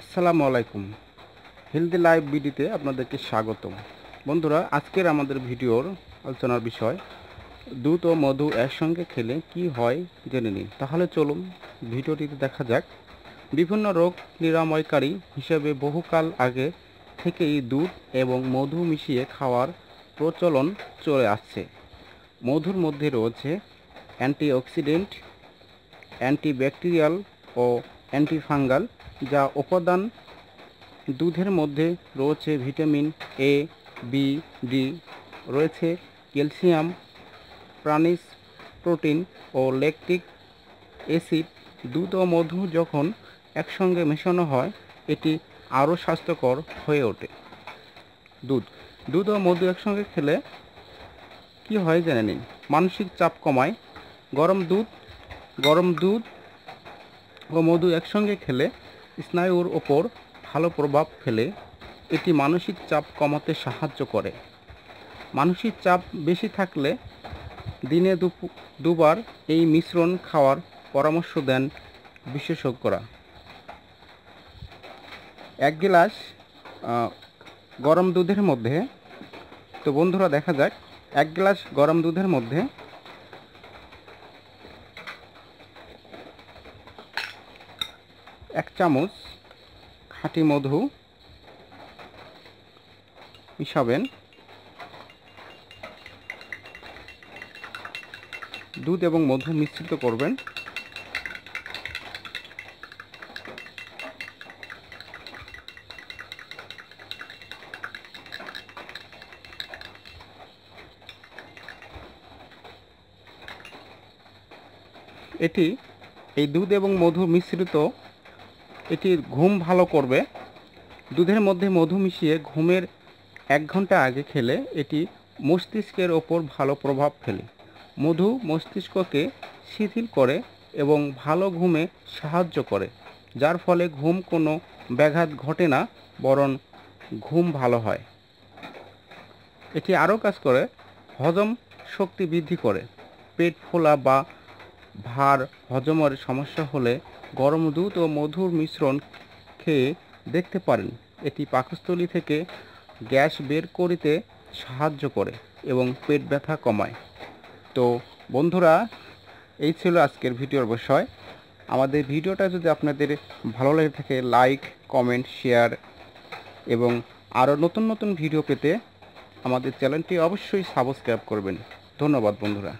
আসসালামু আলাইকুম। Healthy live বিডিতে আপনাদেরকে স্বাগতম। বন্ধুরা, আজকের আমাদের ভিডিওর আলোচনার বিষয় দুধ ও মধু একসঙ্গে খেলে কি হয় জেনে নিন তাহলে চলুন ভিডিওটিতে দেখা যাক। বিভিন্ন রোগ নিরাময়কারী হিসেবে বহুকাল আগে থেকেই দুধ এবং মধু মিশিয়ে খাওয়ার প্রচলন চলে আসছে। মধুর মধ্যে রয়েছে অ্যান্টিঅক্সিডেন্ট, অ্যান্টিব্যাকটেরিয়াল ও অ্যান্টিফাঙ্গাল। যা উপাদান। দুধের মধ্যে রয়েছে ভিটামিন এ বি ডি রয়েছে ক্যালসিয়াম, প্রাণিজ প্রোটিন ও ল্যাকটিক অ্যাসিড। দুধ ও মধু যখন একসঙ্গে মেশানো হয়, এটি আরও স্বাস্থ্যকর হয়ে ওঠে। দুধ। দুধ ও মধু একসঙ্গে খেলে কি হয় জেনে নিন। মানসিক চাপ কমায়। গরম দুধ গরম দুধ ও মধু একসঙ্গে খেলে স্নায়ুর ওপর ভালো প্রভাব ফেলে এটি মানসিক চাপ কমাতে সাহায্য করে। মানসিক চাপ বেশি থাকলে দিনে দুবার এই মিশ্রণ খাওয়ার পরামর্শ দেন বিশেষজ্ঞরা। এক গ্লাস গরম দুধের মধ্যে, তো বন্ধুরা দেখা যাক, এক গ্লাস গরম দুধের মধ্যে এক চামচ খাঁটি মধু মিশাবেন। দুধ এবং মধু মিশ্রিত করবেন। এটি এই দুধ এবং মধু মিশ্রিত এটির ঘুম ভালো করবে। দুধের মধ্যে মধু মিশিয়ে ঘুমের এক ঘণ্টা আগে খেলে এটি মস্তিষ্কের ওপর ভালো প্রভাব ফেলে। মধু মস্তিষ্ককে শিথিল করে এবং ভালো ঘুমে সাহায্য করে, যার ফলে ঘুম কোনো ব্যাঘাত ঘটে না, বরং ঘুম ভালো হয়। এটি আরও কাজ করে, হজম শক্তি বৃদ্ধি করে, পেট ফোলা বা ভার, হজমের সমস্যা হলে গরম দুধ ও মধুর মিশ্রণ খেয়ে দেখতে পারেন। এটি পাকস্থলী থেকে গ্যাস বের করিতে সাহায্য করে এবং পেট ব্যথা কমায়। তো বন্ধুরা, এই ছিল আজকের ভিডিওর বিষয়। আমাদের ভিডিওটা যদি আপনাদের ভালো লেগে থাকে লাইক কমেন্ট শেয়ার এবং আরও নতুন নতুন ভিডিও পেতে আমাদের চ্যানেলটি অবশ্যই সাবস্ক্রাইব করবেন। ধন্যবাদ বন্ধুরা।